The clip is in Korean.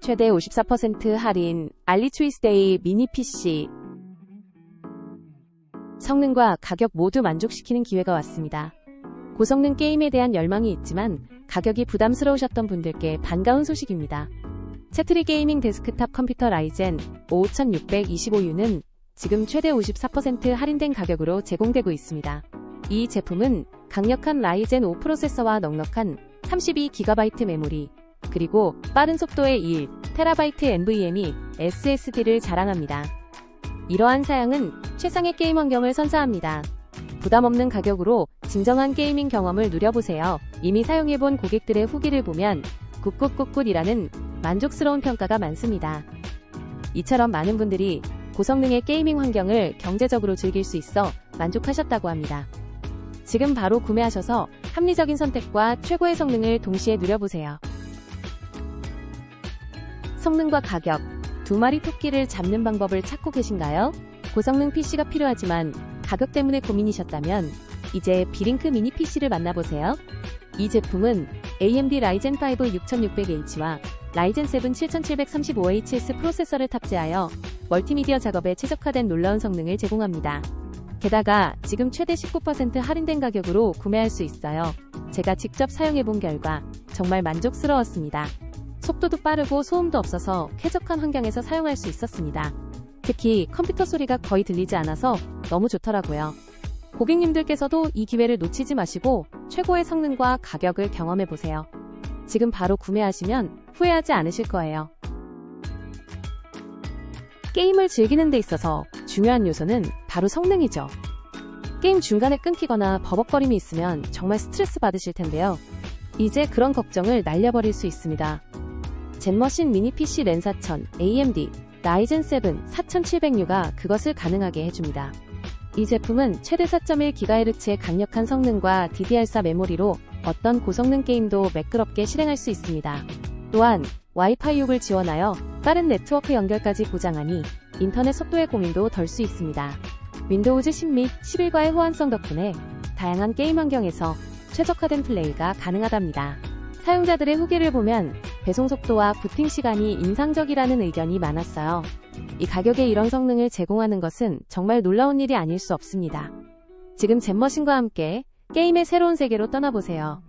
최대 54% 할인 알리초이스데이 미니 PC 성능과 가격 모두 만족시키는 기회가 왔습니다. 고성능 게임에 대한 열망이 있지만 가격이 부담스러우셨던 분들께 반가운 소식입니다. 채트리 게이밍 데스크탑 컴퓨터 라이젠 5625U는 지금 최대 54% 할인된 가격으로 제공되고 있습니다. 이 제품은 강력한 라이젠 5 프로세서와 넉넉한 32GB 메모리, 그리고 빠른 속도의 1TB NVMe SSD를 자랑합니다. 이러한 사양은 최상의 게임 환경을 선사합니다. 부담 없는 가격으로 진정한 게이밍 경험을 누려보세요. 이미 사용해본 고객들의 후기를 보면 굿굿굿굿이라는 만족스러운 평가가 많습니다. 이처럼 많은 분들이 고성능의 게이밍 환경을 경제적으로 즐길 수 있어 만족하셨다고 합니다. 지금 바로 구매하셔서 합리적인 선택과 최고의 성능을 동시에 누려보세요. 성능과 가격, 두 마리 토끼를 잡는 방법을 찾고 계신가요? 고성능 PC가 필요하지만 가격 때문에 고민이셨다면 이제 비링크 미니 PC를 만나보세요. 이 제품은 AMD 라이젠 5 6600H와 라이젠 7 7735HS 프로세서를 탑재하여 멀티미디어 작업에 최적화된 놀라운 성능을 제공합니다. 게다가 지금 최대 19% 할인된 가격으로 구매할 수 있어요. 제가 직접 사용해본 결과 정말 만족스러웠습니다. 속도도 빠르고 소음도 없어서 쾌적한 환경에서 사용할 수 있었습니다. 특히 컴퓨터 소리가 거의 들리지 않아서 너무 좋더라고요. 고객님들께서도 이 기회를 놓치지 마시고 최고의 성능과 가격을 경험해 보세요. 지금 바로 구매하시면 후회하지 않으실 거예요. 게임을 즐기는 데 있어서 중요한 요소는 바로 성능이죠. 게임 중간에 끊기거나 버벅거림이 있으면 정말 스트레스 받으실 텐데요. 이제 그런 걱정을 날려버릴 수 있습니다. 젠머신 미니 PC 렌4000 AMD 라이젠 7 4700U가 그것을 가능하게 해줍니다. 이 제품은 최대 4.1GHz의 강력한 성능과 DDR4 메모리로 어떤 고성능 게임도 매끄럽게 실행할 수 있습니다. 또한 와이파이 6을 지원하여 빠른 네트워크 연결까지 보장하니 인터넷 속도의 고민도 덜 수 있습니다. 윈도우즈 10 및 11과의 호환성 덕분에 다양한 게임 환경에서 최적화된 플레이가 가능하답니다. 사용자들의 후기를 보면 배송 속도와 부팅 시간이 인상적이라는 의견이 많았어요. 이 가격에 이런 성능을 제공하는 것은 정말 놀라운 일이 아닐 수 없습니다. 지금 젠머신과 함께 게임의 새로운 세계로 떠나보세요.